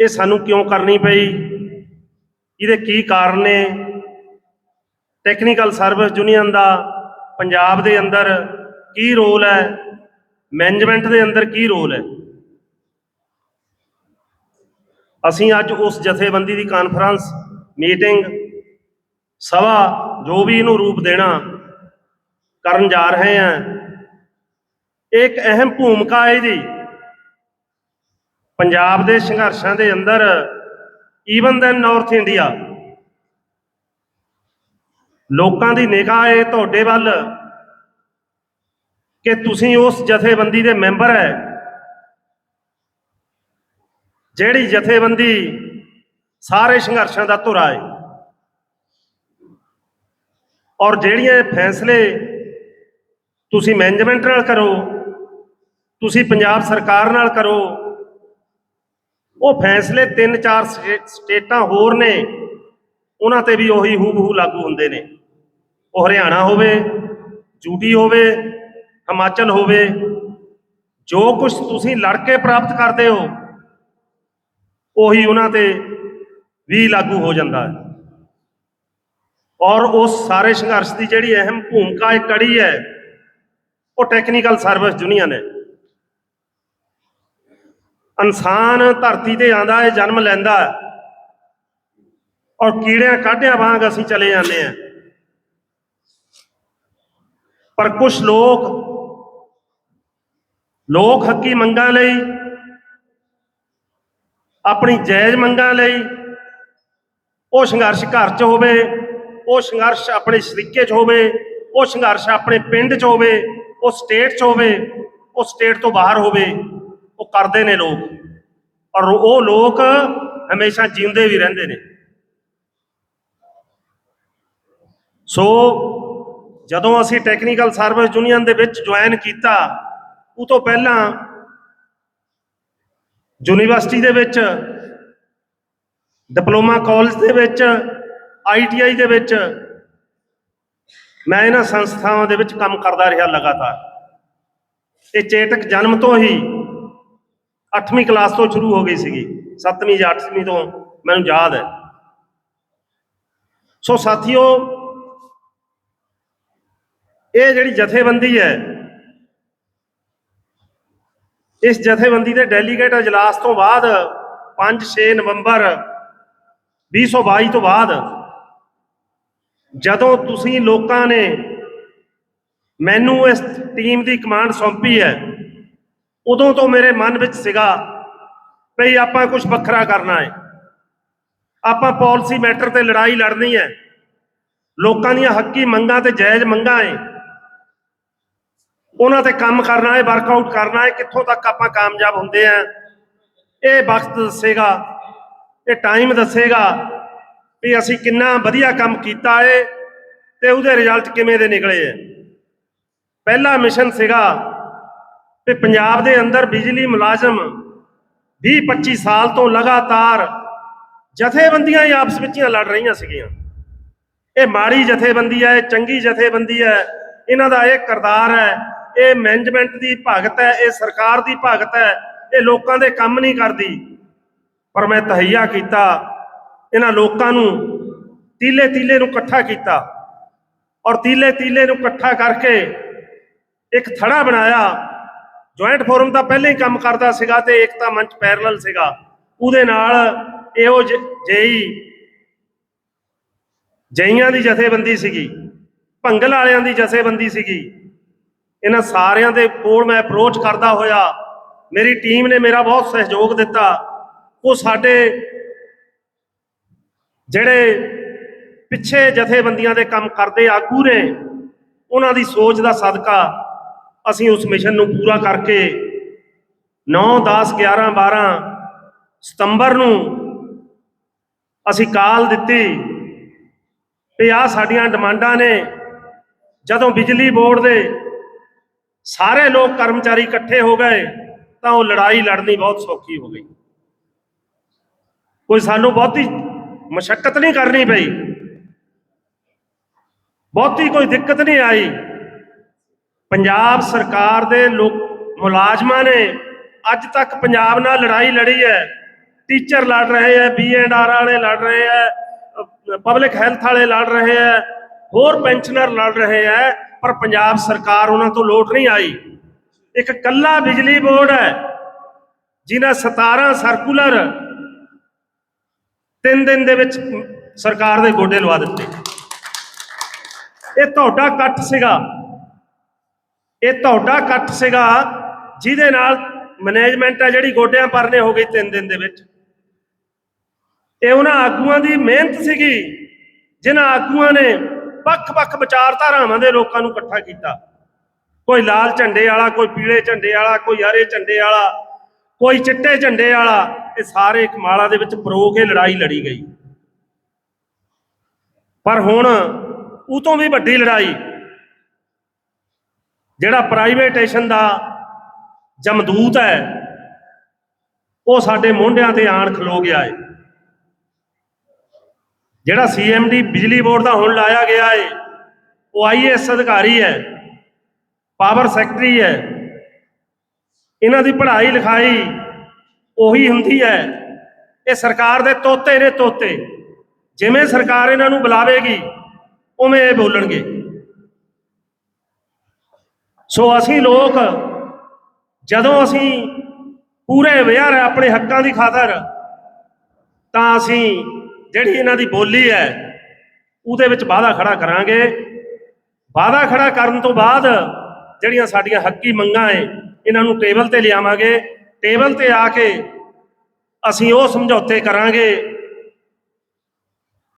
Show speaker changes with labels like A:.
A: ਇਹ ਸਾਨੂੰ ਕਿਉਂ ਕਰਨੀ ਪਈ? ਇਹਦੇ ਕੀ ਕਾਰਨ ਨੇ? ਟੈਕਨੀਕਲ ਸਰਵਿਸ ਯੂਨੀਅਨ ਦਾ ਪੰਜਾਬ ਦੇ ਅੰਦਰ ਕੀ ਰੋਲ ਹੈ? ਮੈਨੇਜਮੈਂਟ ਦੇ ਅੰਦਰ ਕੀ ਰੋਲ ਹੈ? ਅਸੀਂ ਅੱਜ ਉਸ ਜਥੇਬੰਦੀ ਦੀ ਕਾਨਫਰੰਸ ਮੀਟਿੰਗ ਸਭਾ, ਜੋ ਵੀ ਇਹਨੂੰ ਰੂਪ ਦੇਣਾ, ਕਰਨ ਜਾ ਰਹੇ ਹਾਂ। ਇੱਕ ਅਹਿਮ ਭੂਮਿਕਾ ਹੈ ਇਹਦੀ। ਪੰਜਾਬ ਦੇ ਸੰਘਰਸ਼ਾਂ ਦੇ ਅੰਦਰ ਈਵਨ ਦੈਨ ਨਾਰਥ ਇੰਡੀਆ ਲੋਕਾਂ ਦੀ ਨਿਗਾਹ ਹੈ ਤੁਹਾਡੇ ਵੱਲ ਕਿ ਤੁਸੀਂ ਉਸ ਜਥੇਬੰਦੀ ਦੇ ਮੈਂਬਰ ਹੈ, ਜਿਹੜੀ ਜਥੇਬੰਦੀ ਸਾਰੇ ਸੰਘਰਸ਼ਾਂ ਦਾ ਧੁਰਾ ਹੈ। ਔਰ ਜਿਹੜੀਆਂ ਫੈਸਲੇ ਤੁਸੀਂ ਮੈਨੇਜਮੈਂਟ ਨਾਲ ਕਰੋ, ਤੁਸੀਂ ਪੰਜਾਬ ਸਰਕਾਰ ਨਾਲ ਕਰੋ ਉਹ ਫੈਸਲੇ ਤਿੰਨ ਚਾਰ ਸਟੇ- ਸਟੇਟਾਂ ਹੋਰ ਨੇ, ਉਹਨਾਂ ਤੇ ਵੀ ਉਹੀ ਹੂਬਹੂ ਲਾਗੂ ਹੁੰਦੇ ਨੇ। ਉਹ ਹਰਿਆਣਾ ਹੋਵੇ ਯੂਟੀ ਹੋਵੇ, ਹਿਮਾਚਲ ਹੋਵੇ, ਜੋ ਕੁਝ ਤੁਸੀਂ ਲੜ ਕੇ ਪ੍ਰਾਪਤ ਕਰਦੇ ਹੋ, ਉਹੀ ਉਹਨਾਂ ਤੇ ਵੀ ਲਾਗੂ ਹੋ ਜਾਂਦਾ ਹੈ। ਔਰ ਉਸ ਸਾਰੇ ਸੰਘਰਸ਼ ਦੀ ਜਿਹੜੀ ਅਹਿਮ ਭੂਮਿਕਾ ਇੱਕ ਕੜੀ ਹੈ, ਉਹ ਟੈਕਨੀਕਲ ਸਰਵਿਸ ਯੂਨੀਅਨ ਹੈ। ਇਨਸਾਨ ਧਰਤੀ ਤੇ ਆਂਦਾ ਹੈ, ਜਨਮ ਲੈਂਦਾ ਔਰ ਕੀੜਿਆਂ ਕਾਢਿਆਂ ਵਾਂਗ ਅਸੀਂ ਚਲੇ ਜਾਂਦੇ ਹਾਂ। ਪਰ ਕੁਝ ਲੋਕ ਲੋਕ ਹੱਕੀ ਮੰਗਾਂ ਲਈ, ਆਪਣੀ ਜਾਇਜ਼ ਮੰਗਾਂ ਲਈ, ਉਹ ਸੰਘਰਸ਼ ਘਰ 'ਚ ਹੋਵੇ, ਉਹ ਸੰਘਰਸ਼ ਆਪਣੇ ਸ਼ਰੀਕੇ 'ਚ ਹੋਵੇ, ਉਹ ਸੰਘਰਸ਼ ਆਪਣੇ ਪਿੰਡ 'ਚ ਹੋਵੇ, ਉਹ ਸਟੇਟ 'ਚ ਹੋਵੇ, ਉਹ ਸਟੇਟ ਤੋਂ ਬਾਹਰ ਹੋਵੇ। ਉਹ ਕਰਦੇ ਨੇ ਲੋਕ। ਔਰ ਉਹ ਲੋਕ ਹਮੇਸ਼ਾ ਜਿਉਂਦੇ ਵੀ ਰਹਿੰਦੇ ਨੇ। ਸੋ ਜਦੋਂ ਅਸੀਂ ਟੈਕਨੀਕਲ ਸਰਵਿਸ ਯੂਨੀਅਨ ਦੇ ਵਿੱਚ ਜੁਆਇਨ ਕੀਤਾ, ਉਹ ਤੋਂ ਪਹਿਲਾਂ ਯੂਨੀਵਰਸਿਟੀ ਦੇ ਵਿੱਚ, ਡਿਪਲੋਮਾ ਕਾਲਜ ਦੇ ਵਿੱਚ ਆਈਟੀਆਈ ਦੇ ਵਿੱਚ ਮੈਂ ਇਹਨਾਂ ਸੰਸਥਾਵਾਂ ਦੇ ਵਿੱਚ ਕੰਮ ਕਰਦਾ ਰਿਹਾ ਲਗਾਤਾਰ। ਇਹ ਚੇਤਕ ਜਨਮ ਤੋਂ ਹੀ 8ਵੀਂ ਕਲਾਸ ਤੋਂ ਸ਼ੁਰੂ ਹੋ ਗਈ ਸੀਗੀ 7ਵੀਂ ਜਾਂ 8ਵੀਂ ਤੋਂ, ਮੈਨੂੰ ਯਾਦ ਹੈ। ਸੋ ਸਾਥੀਓ, ਇਹ ਜਿਹੜੀ ਜਥੇਬੰਦੀ ਹੈ, ਇਸ ਜਥੇਬੰਦੀ ਦੇ ਡੈਲੀਗੇਟ ਅਜਲਾਸ ਤੋਂ ਬਾਅਦ 5-6 ਨਵੰਬਰ 2022 ਤੋਂ ਬਾਅਦ, ਜਦੋਂ ਤੁਸੀਂ ਲੋਕਾਂ ਨੇ ਮੈਨੂੰ ਇਸ ਟੀਮ ਦੀ ਕਮਾਂਡ ਸੌਂਪੀ ਹੈ ਉਦੋਂ ਤੋਂ ਮੇਰੇ ਮਨ ਵਿੱਚ ਸੀਗਾ ਭਈ ਆਪਾਂ ਕੁਝ ਵੱਖਰਾ ਕਰਨਾ ਹੈ। ਆਪਾਂ ਪਾਲਿਸੀ ਮੈਟਰ ਤੇ ਲੜਾਈ ਲੜਨੀ ਹੈ। ਲੋਕਾਂ ਦੀਆਂ ਹੱਕੀ ਮੰਗਾਂ ਤੇ ਜਾਇਜ਼ ਮੰਗਾਂ ਹੈ। ਉਹਨਾਂ ਤੇ ਕੰਮ ਕਰਨਾ ਹੈ ਵਰਕਆਊਟ ਕਰਨਾ ਹੈ, ਕਿੱਥੋਂ ਤੱਕ ਆਪਾਂ ਕਾਮਯਾਬ ਹੁੰਦੇ ਆ ਇਹ ਵਕਤ ਦੱਸੇਗਾ, ਇਹ ਟਾਈਮ ਦੱਸੇਗਾ ਵੀ ਅਸੀਂ ਕਿੰਨਾ ਵਧੀਆ ਕੰਮ ਕੀਤਾ ਏ ਤੇ ਉਹਦੇ ਰਿਜ਼ਲਟ ਕਿਵੇਂ ਦੇ ਨਿਕਲੇ ਆ ਪਹਿਲਾ ਮਿਸ਼ਨ ਸੀਗਾ ਵੀ ਪੰਜਾਬ ਦੇ ਅੰਦਰ ਬਿਜਲੀ ਮੁਲਾਜ਼ਮ 20 25 ਸਾਲ ਤੋਂ ਲਗਾਤਾਰ ਜਥੇਬੰਦੀਆਂ ਹੀ ਆਪਸ ਵਿੱਚ ਹੀ ਲੜ ਰਹੀਆਂ ਸੀਗੀਆਂ। ਇਹ ਮਾੜੀ ਜਥੇਬੰਦੀ ਹੈ, ਇਹ ਚੰਗੀ ਜਥੇਬੰਦੀ ਹੈ, ਇਹਨਾਂ ਦਾ ਇਹ ਕਰਤਾਰ ਹੈ, ਇਹ ਮੈਨੇਜਮੈਂਟ ਦੀ ਭਗਤ ਹੈ, ਇਹ ਸਰਕਾਰ ਦੀ ਭਗਤ ਹੈ, ਇਹ ਲੋਕਾਂ ਦੇ ਕੰਮ ਨਹੀਂ ਕਰਦੀ। ਪਰ ਮੈਂ ਤਹਈਆ ਕੀਤਾ, ਇਹਨਾਂ ਲੋਕਾਂ ਨੂੰ ਤੀਲੇ ਤੀਲੇ ਨੂੰ ਇਕੱਠਾ ਕੀਤਾ ਔਰ ਤੀਲੇ ਤੀਲੇ ਨੂੰ ਇਕੱਠਾ ਕਰਕੇ ਇੱਕ ਥੜਾ ਬਣਾਇਆ। ਜੁਆਇੰਟ ਫੋਰਮ ਤਾਂ ਪਹਿਲਾਂ ਹੀ ਕੰਮ ਕਰਦਾ ਸੀਗਾ ਤੇ ਏਕਤਾ ਮੰਚ ਪੈਰਲਲ ਸੀਗਾ। ਉਹਦੇ ਨਾਲ ਇਹੋ ਜੇਈ ਜਈਆਂ ਦੀ ਜਥੇਬੰਦੀ ਸੀਗੀ, ਭੰਗਲ ਵਾਲਿਆਂ ਦੀ ਜਥੇਬੰਦੀ ਸੀਗੀ। ਇਹਨਾਂ ਸਾਰਿਆਂ ਦੇ ਕੋਲ ਮੈਂ ਅਪਰੋਚ ਕਰਦਾ ਹੋਇਆ। ਮੇਰੀ ਟੀਮ ਨੇ ਮੇਰਾ ਬਹੁਤ ਸਹਿਯੋਗ ਦਿੱਤਾ। ਉਹ ਸਾਡੇ ਜਿਹੜੇ ਪਿੱਛੇ ਜਥੇਬੰਦੀਆਂ ਦੇ ਕੰਮ ਕਰਦੇ ਆਗੂ ਨੇ, ਉਹਨਾਂ ਦੀ ਸੋਚ ਦਾ ਸਦਕਾ ਅਸੀਂ ਉਸ ਮਿਸ਼ਨ ਨੂੰ ਪੂਰਾ ਕਰਕੇ 9 10 11 12 ਸਤੰਬਰ ਨੂੰ ਅਸੀਂ ਕਾਲ ਦਿੱਤੀ ਵੀ ਆ ਸਾਡੀਆਂ ਡਿਮਾਂਡਾਂ ਨੇ। ਜਦੋਂ ਬਿਜਲੀ ਬੋਰਡ ਦੇ ਸਾਰੇ ਲੋਕ ਕਰਮਚਾਰੀ ਇਕੱਠੇ ਹੋ ਗਏ ਤਾਂ ਉਹ ਲੜਾਈ ਲੜਨੀ ਬਹੁਤ ਸੌਖੀ ਹੋ ਗਈ। ਕੋਈ ਸਾਨੂੰ ਬਹੁਤੀ ਮਸ਼ਕਤ ਨਹੀਂ ਕਰਨੀ ਪਈ। ਬਹੁਤੀ ਕੋਈ ਦਿੱਕਤ ਨਹੀਂ ਆਈ। ਪੰਜਾਬ ਸਰਕਾਰ ਦੇ ਲੋਕ ਮੁਲਾਜ਼ਮਾਂ ਨੇ ਅੱਜ ਤੱਕ ਪੰਜਾਬ ਨਾਲ ਲੜਾਈ ਲੜੀ ਹੈ। ਟੀਚਰ ਲੜ ਰਹੇ ਹੈ ਬੀ ਐਂਡ ਆਰ ਵਾਲੇ ਲੜ ਰਹੇ ਹੈ ਪਬਲਿਕ ਹੈਲਥ ਵਾਲੇ ਲੜ ਰਹੇ ਹੈ, ਹੋਰ ਪੈਨਸ਼ਨਰ ਲੜ ਰਹੇ ਹੈ, ਪਰ ਪੰਜਾਬ ਸਰਕਾਰ ਉਹਨਾਂ ਤੋਂ ਲੋਟ ਨਹੀਂ ਆਈ। ਇੱਕ ਕੱਲਾ ਬਿਜਲੀ ਬੋਰਡ ਹੈ ਜਿਨ੍ਹਾਂ 17 ਸਰਕੂਲਰ ਤਿੰਨ ਦਿਨ ਦੇ ਵਿੱਚ ਸਰਕਾਰ ਦੇ ਗੋਡੇ ਲਵਾ ਦਿੱਤੇ। ਇਹ ਤੁਹਾਡਾ ਇਕੱਠ ਸੀਗਾ। ਇਹ ਤੁਹਾਡਾ ਇਕੱਠ ਸੀਗਾ, ਜਿਹਦੇ ਨਾਲ ਮੈਨੇਜਮੈਂਟ ਆ ਜਿਹੜੀ ਗੋਡਿਆਂ ਪਰਨੇ ਹੋ ਗਈ ਤਿੰਨ ਦਿਨ ਦੇ ਵਿੱਚ। ਇਹ ਉਹਨਾਂ ਆਗੂਆਂ ਦੀ ਮਿਹਨਤ ਸੀਗੀ, ਜਿਨ੍ਹਾਂ ਆਗੂਆਂ ਨੇ ਵੱਖ-ਵੱਖ ਵਿਚਾਰਧਾਰਾਵਾਂ ਦੇ ਲੋਕਾਂ ਨੂੰ ਇਕੱਠਾ ਕੀਤਾ। ਕੋਈ ਲਾਲ ਝੰਡੇ ਵਾਲਾ, ਕੋਈ ਪੀਲੇ ਝੰਡੇ ਵਾਲਾ, ਕੋਈ ਹਰੇ ਝੰਡੇ ਵਾਲਾ, ਕੋਈ ਚਿੱਟੇ ਝੰਡੇ ਵਾਲਾ, ਇਹ ਸਾਰੇ ਇੱਕ ਮਾਲਾ ਦੇ ਵਿੱਚ ਪਰੋ ਕੇ ਲੜਾਈ ਲੜੀ ਗਈ। ਪਰ ਹੁਣ ਉਹ ਤੋਂ ਵੀ ਵੱਡੀ ਲੜਾਈ ਜਿਹੜਾ ਪ੍ਰਾਈਵੇਟੇਸ਼ਨ ਦਾ ਜਮਦੂਤ ਹੈ, ਉਹ ਸਾਡੇ ਮੋਢਿਆਂ ਤੇ ਆਣ ਖਲੋ ਗਿਆ ਹੈ ਜਿਹੜਾ ਸੀਐਮਡੀ ਬਿਜਲੀ ਬੋਰਡ ਦਾ ਹੁਣ ਲਾਇਆ ਗਿਆ ਹੈ ਉਹ ਆਈਏਐਸ ਅਧਿਕਾਰੀ ਹੈ, ਪਾਵਰ ਸੈਕਟਰੀ ਹੈ। ਇਹਨਾਂ ਦੀ ਪੜ੍ਹਾਈ ਲਿਖਾਈ ਉਹੀ ਹੁੰਦੀ ਹੈ। ਇਹ ਸਰਕਾਰ ਦੇ ਤੋਤੇ ਨੇ ਤੋਤੇ। ਜਿਵੇਂ ਸਰਕਾਰ ਇਹਨਾਂ ਨੂੰ ਬੁਲਾਵੇਗੀ, ਉਵੇਂ ਇਹ ਬੋਲਣਗੇ। ਸੋ ਅਸੀਂ ਲੋਕ, ਜਦੋਂ ਅਸੀਂ ਪੂਰੇ ਅਵੇਅਰ ਹੈ ਆਪਣੇ ਹੱਕਾਂ ਦੀ ਖਾਤਰ, ਤਾਂ ਅਸੀਂ ਜਿਹੜੀ ਇਹਨਾਂ ਦੀ ਬੋਲੀ ਹੈ, ਉਹਦੇ ਵਿੱਚ ਵਾਅਦਾ ਖੜਾ ਕਰਾਂਗੇ। ਵਾਅਦਾ ਖੜਾ ਕਰਨ ਤੋਂ ਬਾਅਦ ਜਿਹੜੀਆਂ ਸਾਡੀਆਂ ਹੱਕੀ ਮੰਗਾਂ ਏ ਇਹਨਾਂ ਨੂੰ ਟੇਬਲ ਤੇ ਲਿਆਵਾਂਗੇ। ਟੇਬਲ ਤੇ ਆ ਕੇ ਅਸੀਂ ਉਹ ਸਮਝੌਤੇ ਕਰਾਂਗੇ